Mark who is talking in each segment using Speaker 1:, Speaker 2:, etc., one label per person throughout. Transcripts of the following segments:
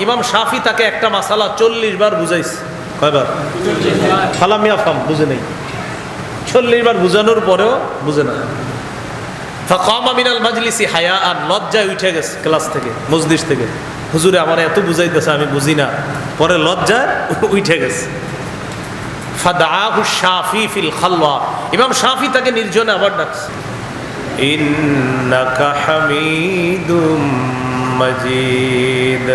Speaker 1: ইমাম শাফি তাকে একটা মাসালা চল্লিশ বার বুঝাইছে। কয়বার? ফালামিয়া ফাম বুঝে নেই। চল্লিশ বার বুঝানোর পরেও বুঝে না। ফাকামা মিনাল মাজলিসি হায়া আর লজ্জায় উঠে গেছে ক্লাস থেকে মসজিদ থেকে। হুজুরে, আমার এত বুঝাইতেছে, আমি বুঝি না। পরে লজ্জায় উঠে গেছে। ফাদাহু শাফি ফিল খালওয়া। ইমাম শাফি তাকে নির্জনে আবার ডাকছে। ইন্নাকা হামিদুম মাজিদ।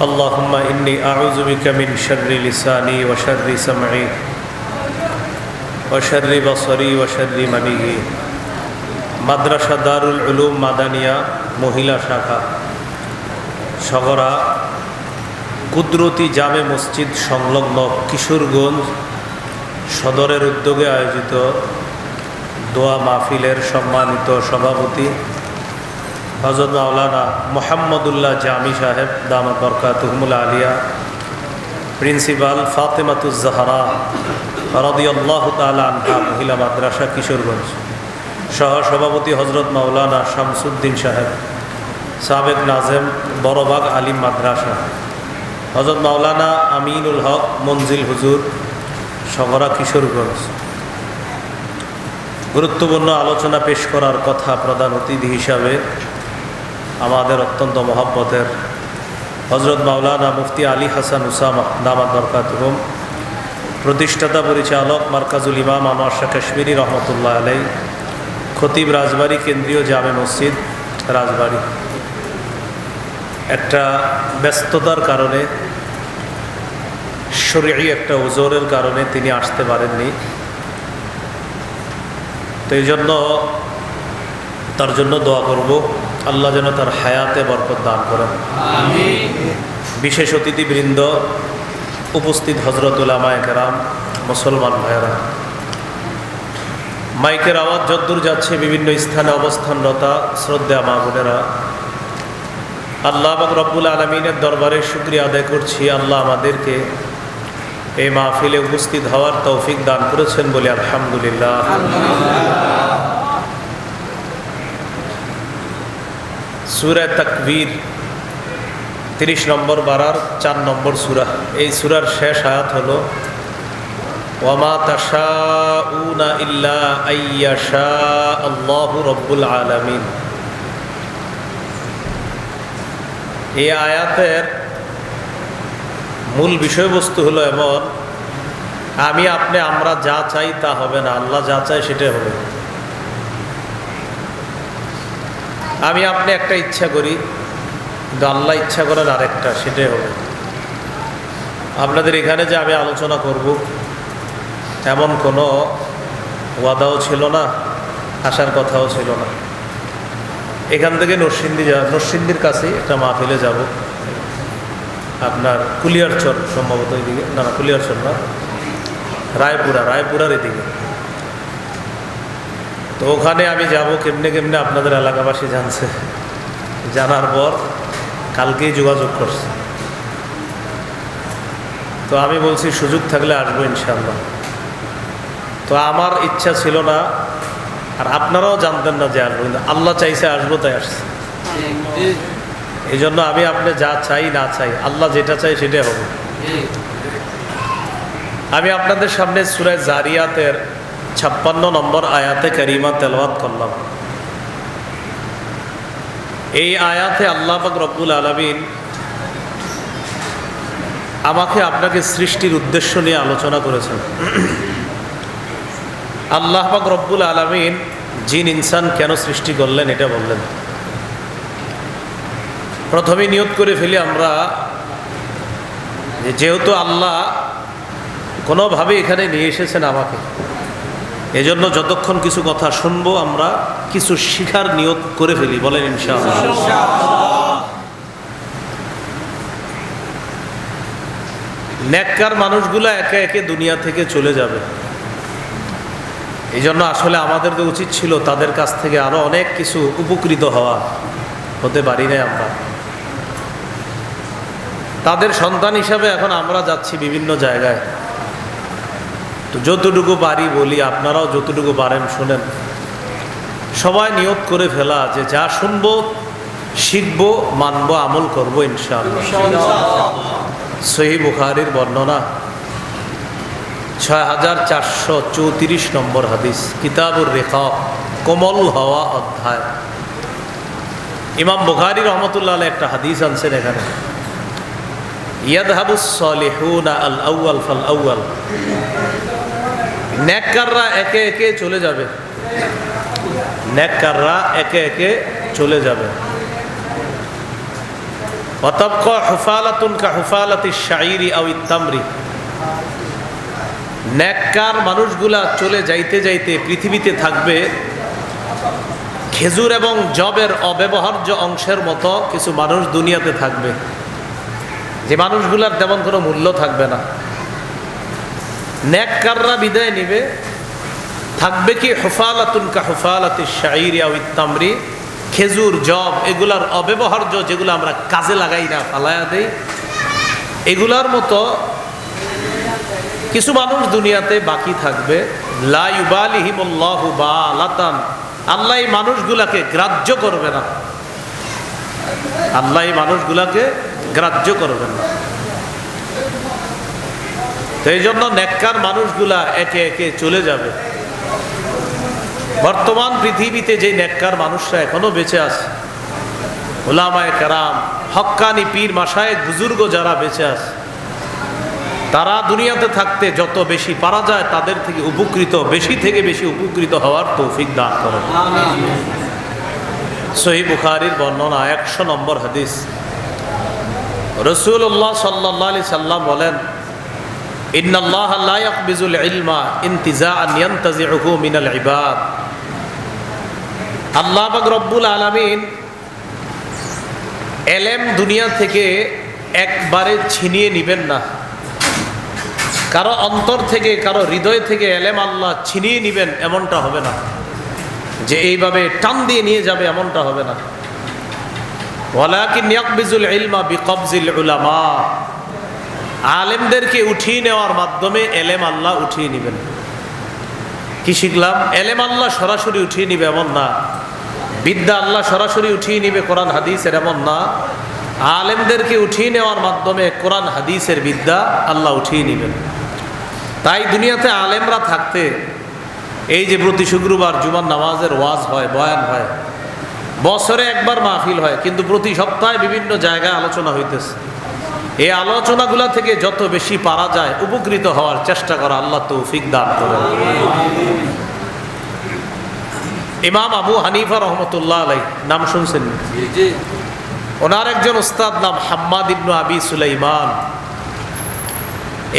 Speaker 1: اللهم إني أعوذ بك من شر لساني وشر سمعي وشر بصري وشر مني মাদ্রাসা দারুল উলুম মাদানিয়া মহিলা শাখা সগরা কুদরতি জামে মসজিদ সংলগ্ন কিশোরগঞ্জ সদরের উদ্যোগে আয়োজিত দোয়া মাহফিলের সম্মানিত সভাপতি হজরত মাওলানা মোহাম্মদুল্লাহ জামি সাহেব, দামাত বরকাতুহমুল আলিয়া, প্রিন্সিপাল ফাতেমাতুজ্জাহারা রদিয়াল্লাহ তালা আনহা, মহিলা মাদ্রাসা, কিশোরগঞ্জ। সহ সভাপতি হজরত মাওলানা শামসুদ্দিন সাহেব, সাবেক নাজেম বড়বাগ আলিম মাদ্রাসা। হজরত মাওলানা আমিনুল হক মঞ্জিল হুজুর, সগরা, কিশোরগঞ্জ। গুরুত্বপূর্ণ আলোচনা পেশ করার কথা প্রধান অতিথি হিসাবে আমাদের অত্যন্ত মহব্বতের হজরত মাওলানা মুফতি আলী হাসান উসামা দামাদ বরকাত হুম, প্রতিষ্ঠাতা পরিচালক মার্কাজুল ইমাম আনোয়ার শাহ কাশ্মীরি রহমতুল্লাহ আলাই খতিব রাজবাড়ি কেন্দ্রীয় জামে মসজিদ রাজবাড়ি। একটা ব্যস্ততার কারণে শরীরই একটা ওজোরের কারণে তিনি আসতে পারেননি। তো এই জন্য তার জন্য দোয়া করব। আল্লাহ যেন তার হায়াতে বরকত দান করেন। বিশেষ অতিথিবৃন্দ, উপস্থিত হজরতুল আমায়কেরাম মুসলমান ভাইয়েরা। মাইকের আওয়াজ যদ্দূর যাচ্ছে, বিভিন্ন স্থানে অবস্থানরতা শ্রদ্ধা মা বোনেরা। আল্লাহ এবং রব্বুল আলমিনের দরবারে শুক্রিয়া আদায় করছি। আল্লাহ আমাদেরকে এই মাহফিলে উপস্থিত হওয়ার তৌফিক দান করেছেন বলে আলহামদুলিল্লাহ। সুরা তাকবীর, তিরিশ নম্বর বারার, চার নম্বর সুরা। এই সুরার শেষ আয়াত হলো, ওয়ামা তাশাউনা ইল্লা আইয়াশা আল্লাহু রব্বুল আলামিন। এই আয়াতের মূল বিষয়বস্তু হলো এমন, আমি আপনি, আমরা যা চাই তা হবে না, আল্লাহ যা চাই সেটাই হবে। আমি আপনি একটা ইচ্ছা করি, কিন্তু আল্লাহ ইচ্ছা করেন আরেকটা, সেটাই হবে। আপনাদের এখানে যে আমি আলোচনা করব, এমন কোনো ওয়াদাও ছিল না, আসার কথাও ছিল না। এখান থেকে নরসিংদী যা, নরসিংদীর কাছে একটা মাহফিলে যাব। আপনার কুলিয়ারচর সম্ভবত এদিকে, না না, কুলিয়ারচর না, রায়পুরা, রায়পুরার এদিকে। তো ওখানে আমি যাব কেমনে কেমনে আপনাদের এলাকাবাসী জানছে। জানার পর কালকেই যোগাযোগ করছে। তো আমি বলছি, সুযোগ থাকলে আসব ইনশাল্লাহ তো আমার ইচ্ছা ছিল না, আর আপনারাও জানতেন না যে আসব, কিন্তু আল্লাহ চাইছে আসব তাই আসছে। এই জন্য আমি আপনি যা চাই না চাই, আল্লাহ যেটা চাই সেটাই হবে। আমি আপনাদের সামনে সুরায় জারিয়াতের ছাপ্পান্ন নম্বর আয়াতে করিমা তেলওয়াত করলাম। এই আয়াতে আল্লাহ রব্বুল আলমিন আমাকে আপনাকে সৃষ্টির উদ্দেশ্য নিয়ে আলোচনা করেছেন। আল্লাহ রব্বুল আলমিন জিন ইনসান কেন সৃষ্টি করলেন এটা বললেন। প্রথমে নিয়ত করে ফেলি আমরা যেহেতু আল্লাহ কোনোভাবে এখানে নিয়ে এসেছেন আমাকে। এজন্য যতক্ষণ কিছু কথা শুনব, আমরা কিছু শিখার নিয়ত করে ফেলি, বলেন ইনশাআল্লাহ। ন্যাক্কার মানুষগুলো একে একে দুনিয়া থেকে চলে যাবে। এই জন্য আসলে আমাদের তো উচিত ছিল তাদের কাছ থেকে আরও অনেক কিছু উপকৃত হওয়া। হতে পারি না আমরা। তাদের সন্তান হিসাবে এখন আমরা যাচ্ছি বিভিন্ন জায়গায়। তো যতটুকু পারি বলি আপনারাও যতটুকু পারেন শোনেন। সবাই নিয়ত করে ফেলা যে যা শুনব শিখব মানবো আমল করব ইনশাআল্লাহ। সহি বুখারির বর্ণনা ছয় হাজার চারশো চৌত্রিশ নম্বর হাদিস কিতাবুর রেখা কোমল হওয়া অধ্যায়। ইমাম বুখারি রহমতুল্লাহ একটা হাদিস আনছেন এখানে। ইয়াদহাবুস সলিহুনা আল আউয়াল ফাল আউয়াল। নেককাররা একে একে চলে যাবে। নেককাররা একে একে চলে যাবে। নেককার মানুষগুলা চলে যাইতে যাইতে পৃথিবীতে থাকবে। খেজুর এবং জবের অব্যবহার্য অংশের মতো কিছু মানুষ দুনিয়াতে থাকবে। যে মানুষগুলার তেমন কোনো মূল্য থাকবে না। নেককাররা বিদায় নিবে। থাকবে কি হুফালাতুন কা হুফালাতি শাইরি আউ ইত্তামরি, খেজুর জব এগুলার অব্যবহার্য যেগুলো আমরা কাজে লাগাই না, ফালায়া দেই। এগুলার মতো কিছু মানুষ দুনিয়াতে বাকি থাকবে। লাইবালিহিমুল্লাহু আল্লাহ মানুষগুলাকে গ্রাহ্য করবে না। আল্লাহ মানুষগুলাকে গ্রাহ্য করবেন না। তো এই জন্য নেককার মানুষগুলা একে একে চলে যাবে। বর্তমান পৃথিবীতে যে নেককার মানুষরা এখনও বেঁচে আছে ওলামায় কারাম, হক্কানি পীর মাসায় বুজুর্গ যারা বেঁচে আছে, তারা দুনিয়াতে থাকতে যত বেশি পারা যায় তাদের থেকে উপকৃত, বেশি থেকে বেশি উপকৃত হওয়ার তৌফিক দান করেন। সহি বুখারির বর্ণনা একশো নম্বর হাদিস। রসুল্লাহ সাল্লাহ সাল্লাম বলেন ইন্নাল্লাহ লা ইয়াকবিজুল ইলমা ইনতিজাআন ইয়ানতাজিউহু মিনাল ইবাদ। আল্লাহ পাক রব্বুল আলামিন এলেম দুনিয়া থেকে একবারে ছিনিয়ে নিবেন না। কারও অন্তর থেকে, কারও হৃদয় থেকে এলেম আল্লাহ ছিনিয়ে নিবেন এমনটা হবে না। যে এইভাবে টান দিয়ে নিয়ে যাবে এমনটা হবে না। ওয়ালাকিন ইয়াকবিজুল ইলমা বিকবজিল উলামা। আলেমদেরকে উঠিয়ে নেওয়ার মাধ্যমে এলেম আল্লাহ উঠিয়ে নেবেন। কি শিখলাম? এলেম আল্লাহ সরাসরি উঠিয়ে নিবে এমন না। বিদ্যা আল্লাহ সরাসরি উঠিয়ে নিবে কোরআন, হাদিসের এমন না। আলেমদেরকে উঠিয়ে নেওয়ার মাধ্যমে কোরআন, হাদিসের বিদ্যা আল্লাহ উঠিয়ে নেবেন। তাই দুনিয়াতে আলেমরা থাকতে এই যে প্রতি শুক্রবার জুমার নামাজের ওয়াজ হয়, বয়ান হয়, বছরে একবার মাহফিল হয়, কিন্তু প্রতি সপ্তাহে বিভিন্ন জায়গায় আলোচনা হইতেছে। এই আলোচনাগুলা থেকে যত বেশি পারা যায় উপকৃত হওয়ার চেষ্টা করা আল্লাহ তৌফিক দান করেন। ইমাম আবু হানিফা রহমতুল্লাহ আলাই নাম শুনছেন? ওনার একজন উস্তাদ নাম হাম্মাদ ইবনু আবি সুলাইমান।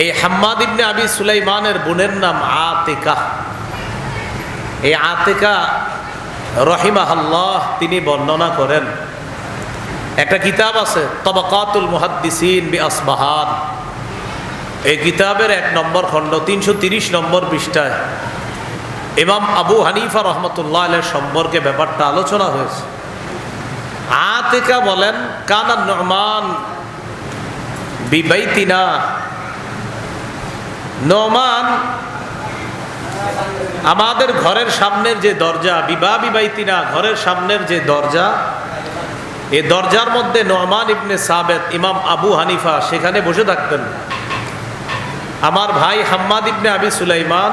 Speaker 1: এই হাম্মাদ ইবনে আবি সুলাইমানের বোনের নাম আতেকা। এই আতেকা রহিমাহাল্লাহ তিনি বর্ণনা করেন একটা কিতাব আছে, তবাকাতুল মুহাদ্দিসিন বি আসবাহান এই কিতাবের এক নম্বর খণ্ড, তিনশো তিরিশ নম্বর পৃষ্ঠায় ইমাম আবু হানিফা রহমতুল্লাহ আলের সম্পর্কে ব্যাপারটা আলোচনা হয়েছে। আতেকা বলেন, কানা নমান বিবাইতিনা। নমান, আমাদের ঘরের সামনের যে দরজা বিবাহ বিবাহিতিনা ঘরের সামনের যে দরজা এই দরজার মধ্যে নোমান ইবনে সাবেদ ইমাম আবু হানিফা, সেখানে বসে থাকতেন। আমার ভাই হাম্মাদ ইবনে আবি সুলাইমান,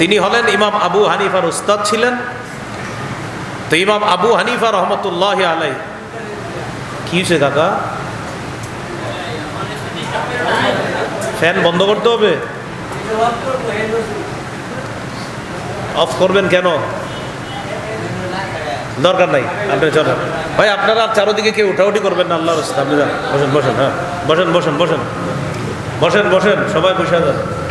Speaker 1: তিনি হলেন ইমাম আবু হানিফার উস্তাদ ছিলেন। তো ইমাম আবু হানিফা রহমতুল্লাহ আলাই কি হয়েছে কাকা? ফ্যান বন্ধ করতে হবে? অফ করবেন কেন? দরকার নাই, আপনি চলেন। ভাই, আপনারা আর চারোদিকে কেউ উঠাউটি করবেন না আল্লাহর আপনি যান, বসেন বসেন হ্যাঁ। বসেন বসেন বসেন। বসেন বসেন, সবাই বসে যান।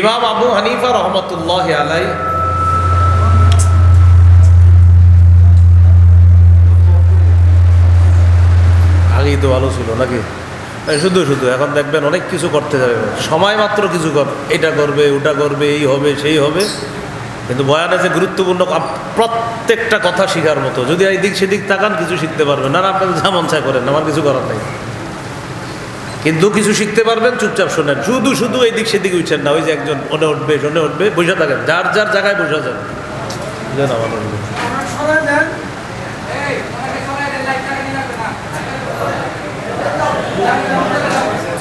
Speaker 1: ইমাম আবু হানিফা রহমতুল্লাহ আলাই আগেই তো ভালো ছিল নাকি? শুধু শুধু, এখন দেখবেন অনেক কিছু করতে যাবে। সময় মাত্র কিছু কর, এটা করবে, ওটা করবে, এই হবে, সেই হবে। কিন্তু বয়ানে যে গুরুত্বপূর্ণ প্রত্যেকটা কথা শেখার মতো। যদি এই দিক সেদিক তাকান, কিছু শিখতে পারবেন। না আপনাদের যা মন করেন, আমার কিছু করার নেই। কিন্তু কিছু শিখতে পারবেন, চুপচাপ শোনেন। শুধু শুধু এই দিক সেদিকে উঠছেন না, ওই যে একজন ওনে উঠবে শোনে উঠবে, বসে থাকেন। যার যার জায়গায় বসে যান।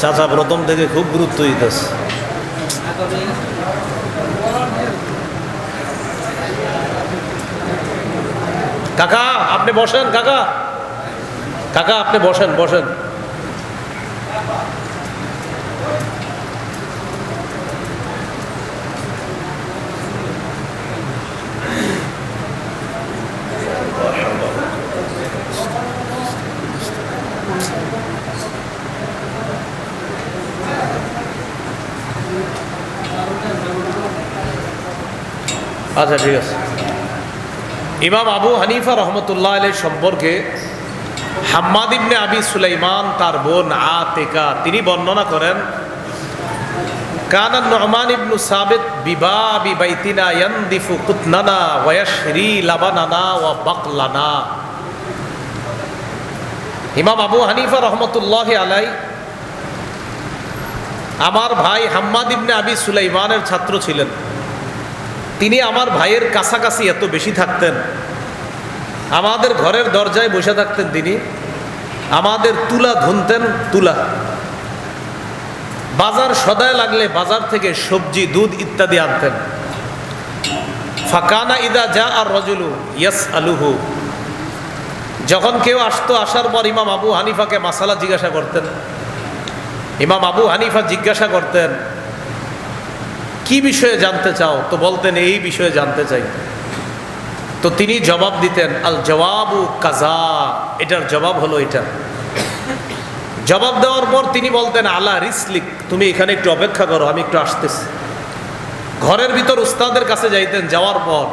Speaker 1: চাচা, প্রথম থেকে খুব গুরুত্ব দিতেছে। কাকা, আপনি বসেন, কাকা। কাকা, আপনি বসেন বসেন। আচ্ছা ঠিক আছে। ইমাম আবু হানিফা রহমতুল্লাহ আলাই সম্পর্কে হাম্মাদ ইবনে আবি সুলাইমান, তার বোন আতেকা, তিনি বর্ণনা করেন, কানা নুরমান ইবনু সাবিত বিবাবি বাইতিনা ইয়ানদিফু কুতনানা ওয়া ইয়াশরি লাবানানা ওয়া বাকলানা। ইমাম আবু হানিফা রহমতুল্লাহ আলাই আমার ভাই হাম্মাদ ইবনে আবি সুলাইমানের ছাত্র ছিলেন। তিনি আমার ভাইয়ের কাছাকাছি এত বেশি থাকতেন। আমাদের ঘরের দরজায় বসে থাকতেন তিনি। আমাদের তুলা ধুনতেন, তুলা। বাজার সদায় লাগলে বাজার থেকে সবজি, দুধ ইত্যাদি আনতেন। ফাকানা ইদা যা আর রজুলু ইয়াস আলুহু যখন কেউ আসতো, আসার পর ইমাম আবু হানিফাকে মাসালা জিজ্ঞাসা করতেন। ইমাম আবু হানিফা জিজ্ঞাসা করতেন কি বিষয়ে জানতে চাও? তো বলতেন, এই বিষয়ে জানতে চাই। তো তিনি জবাব দিতেন, আল জবাবু কাজা। এটার জবাব হলো এটা। জবাব দেওয়ার পর তিনি বলতেন, আলা রিসলিক, তুমি এখানে একটু অপেক্ষা করো, আমি একটু আসতেছি। ঘরের ভিতর উস্তাদের কাছে যাইতেন, যাওয়ার পর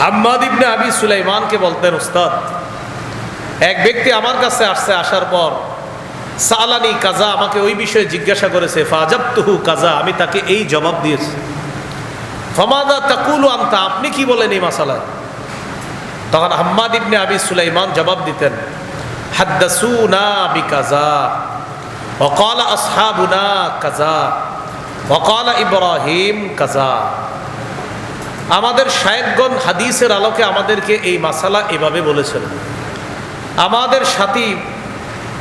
Speaker 1: হাম্মাদ ইবনে আবি সুলাইমানকে বলতেন, উস্তাদ, এক ব্যক্তি আমার কাছে আসছে, আসার পর সালানি কাজা আমাকে ওই বিষয়ে জিজ্ঞাসা করেছে ফাজাবতুহু কাজা আমি তাকে এই জবাব দিয়েছি ফমাদা তাকুলু আনতা আপনি কি বলেন এই মাসালায় তখন হাম্মাদ ইবনে আবি সুলাইমান জবাব দিতেন হাদ্দাসুনা বি কাজা وقال أصحابنا কাজা وقال ইব্রাহিম কাজা আমাদের শায়েকগণ হাদিসের আলোকে আমাদেরকে এই মাসালা এভাবে বলেছেন আমাদের সাথী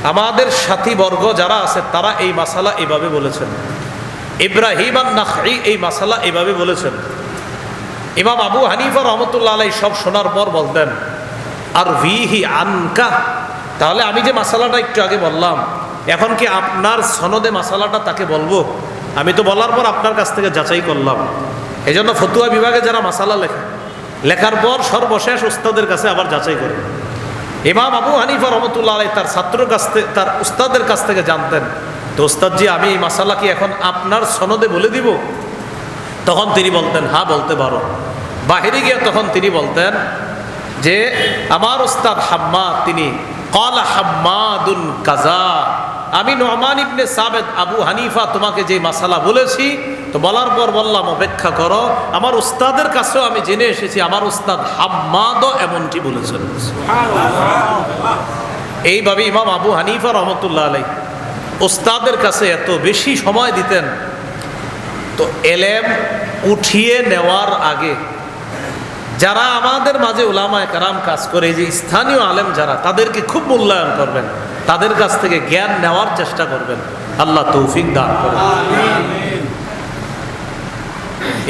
Speaker 1: আমাদের সাথী বর্গ যারা আছে, তারা এই মাসালা এভাবে বলেছেন। ইব্রাহিম আর নাখি এই মাসালা এভাবে বলেছেন। ইমাম আবু হানিফা রহমতুল্লাহ আলাই সব শোনার পর বলতেন, আর ভিহি আনকা? তাহলে আমি যে মাসালাটা একটু আগে বললাম, এখন কি আপনার সনদে মাসালাটা তাকে বলব? আমি তো বলার পর আপনার কাছ থেকে যাচাই করলাম। এই জন্য ফতুয়া বিভাগে যারা মাসালা লেখে, লেখার পর সর্বশেষ উস্তাদের কাছে আবার যাচাই করে। ইমাম আবু হানিফা রহমতুল্লাহ আলাই তার ছাত্রের কাছ থেকে তার উস্তাদের কাছ থেকে জানতেন, তো উস্তাদজি, আমি এই মাসালা কি এখন আপনার সনদে বলে দিব? তখন তিনি বলতেন হ্যাঁ বলতে পারো। বাহিরে গিয়ে তখন তিনি বলতেন যে, আমার উস্তাদ হাম্মা তিনি কলা হাম্মাদুন কাজা। আমি নোমান ইবনে সাবেদ আবু হানিফা তোমাকে যে মাসালা বলেছি তো বলার পর বললাম, অপেক্ষা করো, আমার উস্তাদের কাছেও আমি জেনে এসেছি, আমার উস্তাদ হাম্মাদও এমনটি বলেছেন। এইভাবে ইমাম আবু হানিফা রহমতুল্লাহ আলাই ওস্তাদের কাছে এত বেশি সময় দিতেন। তো এলেম উঠিয়ে নেওয়ার আগে যারা আমাদের মাঝে ওলামায় কারাম কাজ করে যে স্থানীয় আলেম যারা, তাদেরকে খুব মূল্যায়ন করবেন, তাদের কাছ থেকে জ্ঞান নেওয়ার চেষ্টা করবেন। আল্লাহ তৌফিক দান করবেন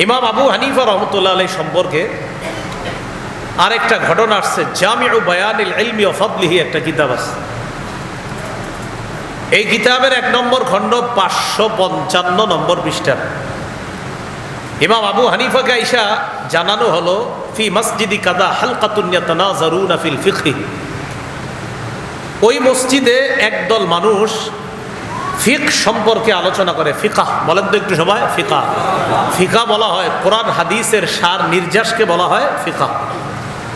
Speaker 1: ইমাম আবু হানিফা রহমতুল্লাহ আলাই সম্পর্কে আরেকটা ঘটনা আসছে। জামিউ বায়ানিল ইলমি ও ফদলিহি একটা কিতাব আছে। এই কিতাবের এক নম্বর খণ্ড পাঁচশো পঞ্চান্ন নম্বর পৃষ্ঠা ইমাম আবু হানিফাকে আইসা জানানো হলো, ফি মসজিদি কাদা হালকাতুন্যাতনা জারুনা ফিল ফিখি ওই মসজিদে একদল মানুষ ফিক সম্পর্কে আলোচনা করে ফিকা বলেন তো একটু সবাই ফিকা ফিকা বলা হয়, কোরআন, হাদিসের সার নির্যাসকে বলা হয় ফিকা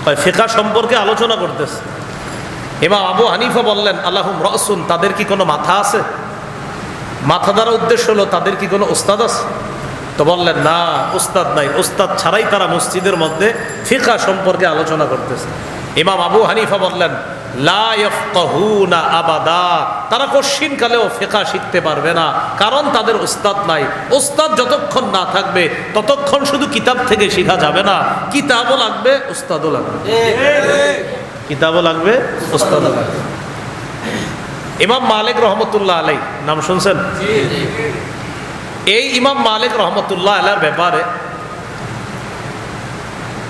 Speaker 1: হয় ফিকা সম্পর্কে আলোচনা করতেছে। এবার আবু হানিফা বললেন, আল্লাহম রসুন, তাদের কি কোনো মাথা আছে? মাথা দ্বারা উদ্দেশ্য হলো, তাদের কি কোনো ওস্তাদ আছে? তো বললেন, না ওস্তাদ নাই। ওস্তাদ ছাড়াই তারা মসজিদের মধ্যে ফিকা সম্পর্কে আলোচনা করতেছে। ইমাম আবু হানিফা বললেন আবাদা। তারা কশিন কালেও ফিকা শিখতে পারবে না। কারণ তাদের ওস্তাদ নাই। ওস্তাদ যতক্ষণ না থাকবে ততক্ষণ শুধু কিতাব থেকে শেখা যাবে না। কিতাবও লাগবে ওস্তাদও লাগবে। কিতাবও লাগবে ওস্তাদও লাগবে। ইমাম মালিক রহমতুল্লাহ আলাই নাম শুনছেন? এই ইমাম মালিক রহমতুল্লাহ আলার ব্যাপারে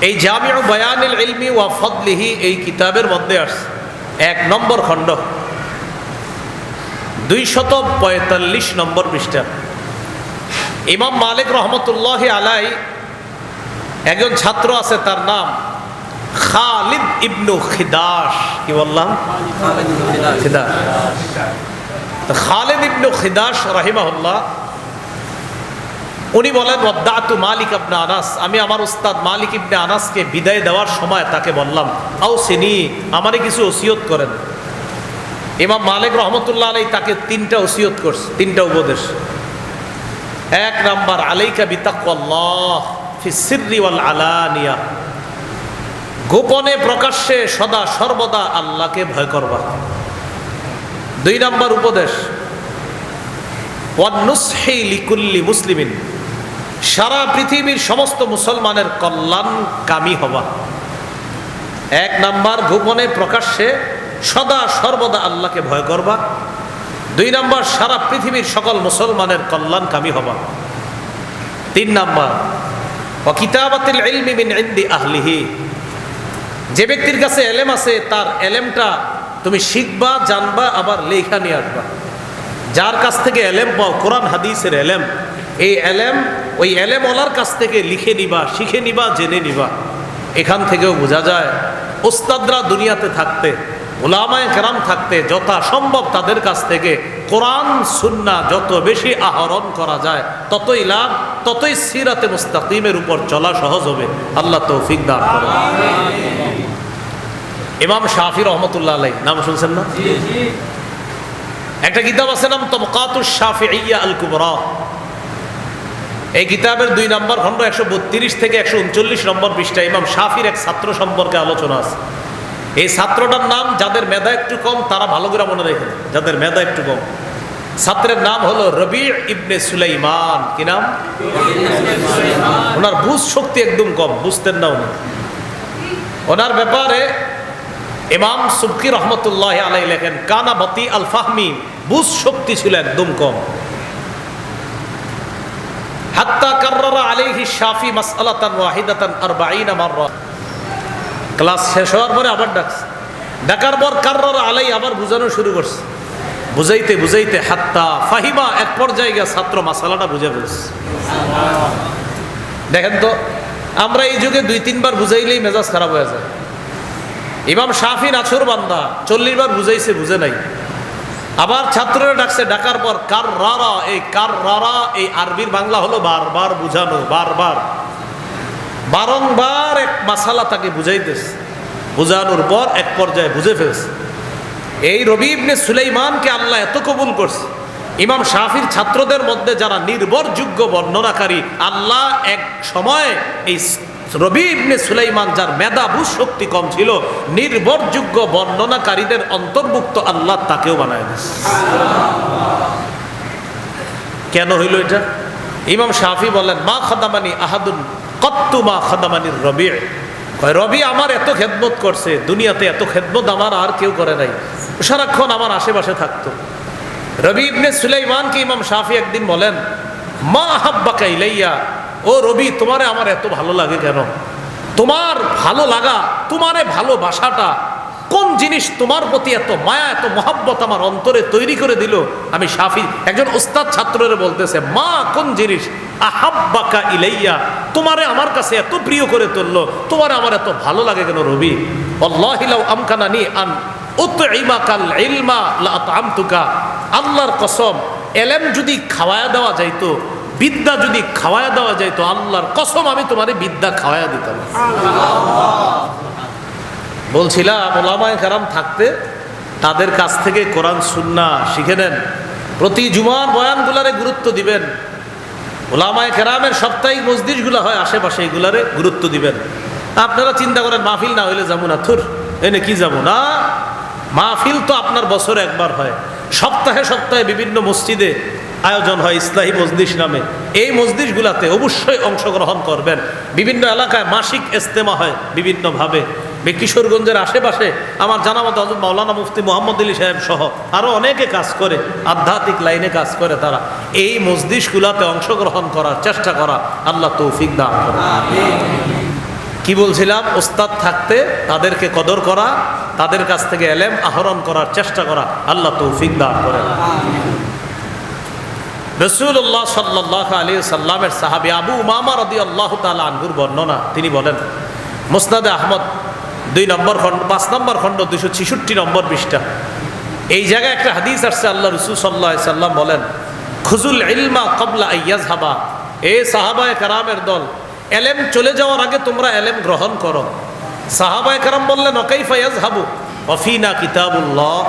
Speaker 1: এই জামিউ বয়ানিল ইলমি ওয়া ফদলিহি এই কিতাবের মধ্যে আসছে। এক নম্বর খণ্ড। দুইশত পঁয়তাল্লিশ নম্বর পৃষ্ঠা। ইমাম মালিক রহমতুল্লাহ আলাই একজন ছাত্র আছে তার নাম খালিদ ইবনু খিদাস কি বললাম? খিদাস খালিদ ইবনু খিদাস রাহিমাহুল্লাহ উনি বলেন ওদ্দাতু মালিক আবনে আনাস। আমি আমার উস্তাদ মালিক ইবনে আনাসকে বিদায় দেওয়ার সময় তাকে বললাম, আও সিনি, আমারে কিছু ওসিয়ত করেন। ইমাম মালিক রহমতুল্লাহ আলাই তাকে তিনটা ওসিয়ত করছে, তিনটা উপদেশ। এক নাম্বার, আলাইকা বিতাক্বাল্লাহ ফি সিররি ওয়াল আলানিয়া। গোপনে প্রকাশ্যে সদা সর্বদা আল্লাহকে ভয় করবা। দুই নাম্বার উপদেশ ওয়ান্নুসহি লিকুল্লি মুসলিমিন। সারা পৃথিবীর সমস্ত মুসলমানের কল্যাণ কামী হবা এক নাম্বার, গোপনে প্রকাশ্যে সদা সর্বদা আল্লাহকে ভয় করবা। দুই নাম্বার, সারা পৃথিবীর সকল মুসলমানের কল্যাণ কামী হবা তিন নাম্বার ও কিতাবাতিল ইলমি মিন ইন্দি আহলিহি। যে ব্যক্তির কাছে এলেম আছে, তার এলেমটা তুমি শিখবা, জানবা, আবার লেখা নিয়ে আসবা। যার কাছ থেকে এলেম পাও, কোরআন, হাদিসের এলেম এই এলেম ওই এলেম ওলার কাছ থেকে লিখে নিবা শিখে নিবা জেনে নিবা। এখান থেকেও বোঝা যায় ওস্তাদরা দুনিয়াতে থাকতে ওলামায় কেরাম থাকতে যথা সম্ভব তাদের কাছ থেকে কোরআন সুন্না যত বেশি আহরণ করা যায় ততই লাভ ততই সিরাতে মুস্তাকিমের উপর চলা সহজ হবে। আল্লাহ তৌফিক দান করে ইমাম শাফি রহমতুল্লাহ আলাই নাম শুনছেন না? একটা কিতাব আছে নাম তবকাতুর শাফিয়া আল কুবরা এই কিতাবের দুই নম্বর খণ্ড একশো বত্রিশ থেকে একশো উনচল্লিশ নম্বর পৃষ্ঠা ইমাম শাফির এক ছাত্র সম্পর্কে আলোচনা আছে। এই ছাত্রটার নাম যাদের মেধা একটু কম, তারা ভালো করে মনে রেখে যাদের মেধা একটু কম। ছাত্রের নাম হলো রবি ইবনে সুলাইমান। কি নাম? ওনার বুঝ শক্তি একদম কম, বুঝতেন না উনি। ওনার ব্যাপারে ইমাম সুবকি রহমতুল্লাহ আলাই লেখেন, কানা বতি আল ফাহমি বুঝ শক্তি ছিল একদম কম। হাত্তা কাররা আলাইহি শাফি মাসআলাতান ওয়াহিদাতান আরবাঈনা মাররা। ক্লাস শেষ হওয়ার পরে আবার ডাকছে। ডাকার পর কাররা আলাই আবার বুঝানো শুরু করছে। বুঝাইতে বুঝাইতে হাত্তা ফাহিমা এক পর্যায়ে গিয়ে ছাত্র মাসালাটা বুঝে ফেলছে। দেখেন তো, আমরা এই যুগে দুই, তিনবার বুঝাইলেই মেজাজ খারাপ হয়ে যায়। ইমাম শাফি নাছর বান্দা, চল্লিশ বার বুঝাইছে, বুঝে নাই। আবার ছাত্ররা ডাকছে, ডাকার পর কার রারা এই কার রারা এই আরবির বাংলা হলো বারবার বুঝানো, বারবার। বারংবার এক মাসালা তাকে বুঝাইতেছে। বুঝানোর পর এক পর্যায়ে বুঝে ফেলছে। এই রবি ইবনে সুলাইমানকে আল্লাহ এত কবুল করছে। ইমাম শাফির ছাত্রদের মধ্যে যারা নির্ভরযোগ্য বর্ণনাকারী, আল্লাহ এক সময় এই রবি ইবনে সুলাইমান, যার মেধাবু শক্তি কম ছিল, নির্ভরযোগ্য বর্ণনাকারীদের অন্তর্ভুক্ত আল্লাহ তাকেও বানায় দিয়েছে। কেন হইল এটা? ইমাম শাফি বলেন, মা খাদামানি আহাদুন, কত্তু মা খদামানির রবি। রবি আমার এত খেদমত করছে, দুনিয়াতে এত খেদমত আমার আর কেউ করে নাই। সারাক্ষণ আমার আশেপাশে থাকতো। রবি ইবনে সুলাইমানকে ইমাম শাফি একদিন বলেন, মা হাব্বাকা ইলাইয়া ও রবি, তোমারে আমার এত ভালো লাগে কেন? তোমার ভালো লাগা, তোমারে ভালোবাসাটা কোন জিনিস তোমার প্রতি এত মায়া, এত মহাব্বত আমার অন্তরে তৈরি করে দিল? আমি সাফি, একজন উস্তাদ ছাত্রের বলতেছে, মা, কোন জিনিস? আহাব্বাকা ইলাইয়া, তোমারে আমার কাছে এত প্রিয় করে তুললো, তোমার আমার এত ভালো লাগে কেন রবি? আল্লাহিলাউ আমকানানি আন উতইমাকাল ইলমা লা আতআমতুকা। আল্লাহর কসম, এলেম যদি খাওয়ায়া দেওয়া যাইতো বিদ্যা যদি খাওয়ায়া দেওয়া যায়, তো আল্লাহর কসম আমি তোমারে বিদ্যা খাওয়ায়া দিতাম। বলছিলাম, ওলামায় কারাম থাকতে তাদের কাছ থেকে কোরআন, সুন্না শিখে নেন। প্রতি জুমার বয়ানগুলারে গুরুত্ব দিবেন। ওলামায় কেরামের সাপ্তাহিক মসজিদগুলো হয়, আশেপাশে এগুলারে গুরুত্ব দিবেন। আপনারা চিন্তা করেন, মাহফিল না হইলে যাব না, থুর, এনে কি যাব? না, মাহফিল তো আপনার বছরে একবার হয়। সপ্তাহে সপ্তাহে বিভিন্ন মসজিদে আয়োজন হয় ইসলাহী মসজিদ নামে। এই মসজিদগুলাতে অবশ্যই অংশগ্রহণ করবেন। বিভিন্ন এলাকায় মাসিক ইস্তেমা হয় বিভিন্নভাবে। কিশোরগঞ্জের আশেপাশে আমার জানা মতো হজরত মাওলানা মুফতি মোহাম্মদ আলী সাহেব সহ আরও অনেকে কাজ করে, আধ্যাত্মিক লাইনে কাজ করে তারা। এই মসজিদগুলাতে অংশগ্রহণ করার চেষ্টা করা আল্লাহ তৌফিক দান করে কি বলছিলাম? ওস্তাদ থাকতে তাদেরকে কদর করা, তাদের কাছ থেকে এলেম আহরণ করার চেষ্টা করা আল্লাহ তৌফিক দান করেন। রসুল্লাহ সাল্লাহ আলী সাল্লামের সাহাবি আবু উমামা রদি আল্লাহ তালা আনহুর বর্ণনা, তিনি বলেন, মোসনাদে আহমদ দুই নম্বর খণ্ড, পাঁচ নম্বর খণ্ড দুশো ছিষট্টি নম্বর পৃষ্ঠা। এই জায়গায় একটা হাদিস আসছে, আল্লাহ রসুল সাল্লাহ সাল্লাম বলেন খুজুল ইলমা কবলা ইয়াজ হাবা এ সাহাবায় কারামের দল, এলেম চলে যাওয়ার আগে তোমরা এলেম গ্রহণ করো। সাহাবায় কারাম বললেন অকাই ফায়াজ হাবু অফিনা কিতাবুল্লাহ।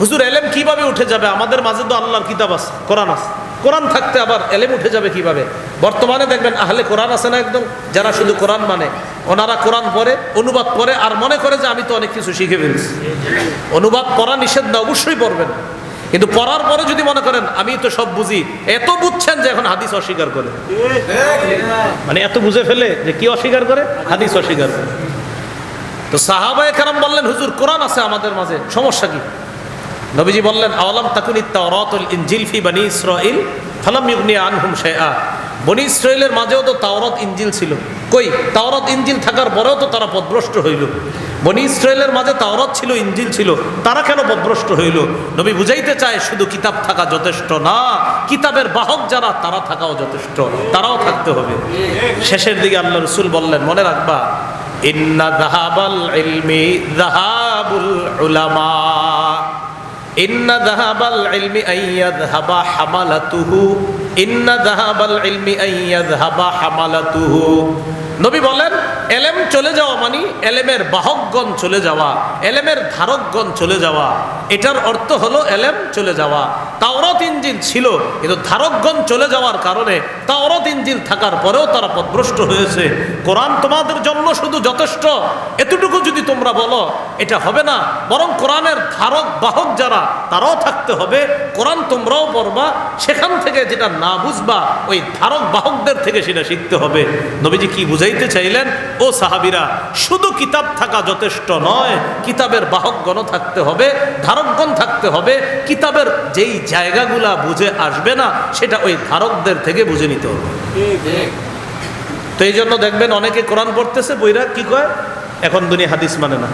Speaker 1: হুজুর, এলেম কীভাবে উঠে যাবে? আমাদের মাঝে তো আল্লাহর কিতাব আছে, কোরআন আছে। কোরআন থাকতে আবার এলেম উঠে যাবে কীভাবে? বর্তমানে দেখবেন আহলে কোরআন আছে না একদম, যারা শুধু কোরআন মানে। ওনারা কোরআন পড়ে, অনুবাদ করে আর মনে করে যে আমি তো অনেক কিছু শিখে ফেলছি। অনুবাদ পড়া নিষেধ না, অবশ্যই পড়বেন। কিন্তু পড়ার পরে যদি মনে করেন, আমি তো সব বুঝি, এত বুঝছেন যে এখন হাদিস অস্বীকার করে। মানে এত বুঝে ফেলে যে কি অস্বীকার করে? হাদিস অস্বীকার করে। তো সাহাবায়ে কারাম বললেন, হুজুর, কোরআন আছে আমাদের মাঝে, সমস্যা কি? নবীজি বললেন, আওয়ালাম তাকুনি তাওরাতুল ইনজিল ফি বনি ইসরাইল? ফালাম ইউগনি আনহুম শাইআ। বনি ইসরাইলের মাঝেও তো তাওরাত, ইনজিল ছিল। কই? তাওরাত, ইনজিল থাকার পরেও তো তারা পদভ্রষ্ট হইল। বনি ইসরায়েলের মাঝে তাওরাত ছিল, ইনজিল ছিল, তারা কেন পদভ্রষ্ট হইল? নবী বুঝাইতে চায়, শুধু কিতাব থাকা যথেষ্ট না, কিতাবের বাহক যারা, তারা থাকাও যথেষ্ট, তারাও থাকতে হবে। শেষের দিকে আল্লাহ রসুল বললেন, মনে রাখবা, ইন্না দাহাবাল ইলমি দাহাবুল উলামা। ইন্না দাহাবাল ইলমি আইয়াদহাবা হামালাতুহু ইন্না দাহাবাল ইলমি আইয়াদহাবা হামালাতুহু নবী বলেন এলেম চলে যাওয়া মানে এলেমের বাহকগণ চলে যাওয়া, এলেমের ধারকগণ চলে যাওয়া। এটার অর্থ হলো এলেম চলে যাওয়া। তাওরাত ইঞ্জিল ছিল, কিন্তু ধারকগণ চলে যাওয়ার কারণে তাওরাত ইঞ্জিল থাকার পরেও তারা পদভ্রষ্ট হয়েছে। কোরআন তোমাদের জন্য শুধু যথেষ্ট। এতটুকু যদি তোমরা বলো, এটা হবে না। বরং কোরআনের ধারক, বাহক যারা, তারাও থাকতে হবে। কোরআন তোমরাও পড়বা, সেখান থেকে যেটা না বুঝবা, ওই ধারক বাহকদের থেকে সেটা শিখতে হবে। নবীজি কি বুঝাইতে চাইলেন? ও সাহাবিরা, শুধু কিতাব থাকা যথেষ্ট নয়, কিতাবের বাহকগণও থাকতে হবে, ধারকগণ থাকতে হবে, কিতাবের যেই জায়গাগুলা বুঝে আসবে না, সেটা ওই ধারকদের থেকে বুঝে নিতে হবে। তো এই জন্য দেখবেন অনেকে কোরআন পড়তেছে, বইরা কি কয়? এখন দুনিয়া হাদিস মানে না।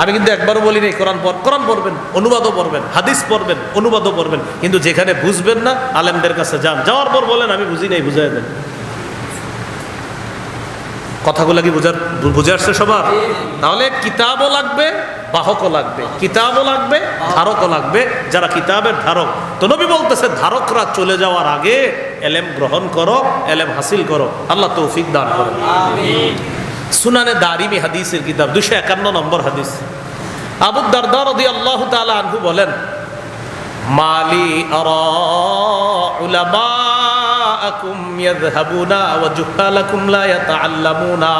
Speaker 1: আমি কিন্তু একবারও বলি নাই কোরআন পড়, কোরআন পড়বেন, অনুবাদও পড়বেন, হাদিস পড়বেন, অনুবাদও পড়বেন, কিন্তু যেখানে বুঝবেন না, আলেমদের কাছে যান। যাওয়ার পর বলেন, আমি বুঝি নাই বুঝাই দেন। কথাগুলো কি বুঝার, বুঝে আসছে সবার? তাহলে কিতাবও লাগবে, বাহকও লাগবে। কিতাবও লাগবে, ধারকও লাগবে, যারা কিতাবের ধারক। তো নবী বলতেছে, ধারকরা চলে যাওয়ার আগে এলেম গ্রহণ করো, এলেম হাসিল করো। আল্লাহ তৌফিক দান করো সুনানে দারিমি হাদিসের কিতাব দুশো একান্ন নম্বর হাদিস। আবু দারদার রদি আল্লাহ তাআলা আনহু বলেন, মালি উলামাআকুম ইয়াযহাবুনা ওয়া ইয়াতাআল্লামুনা।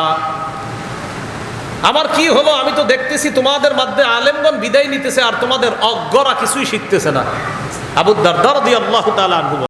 Speaker 1: আমার কি হলো? আমি তো দেখতেছি তোমাদের মধ্যে আলেমগণ বিদায় নিতেছে আর তোমাদের অজ্ঞরা কিছুই শিখতেছে না। আবু দারদার রদি আল্লাহ তাআলা আনহু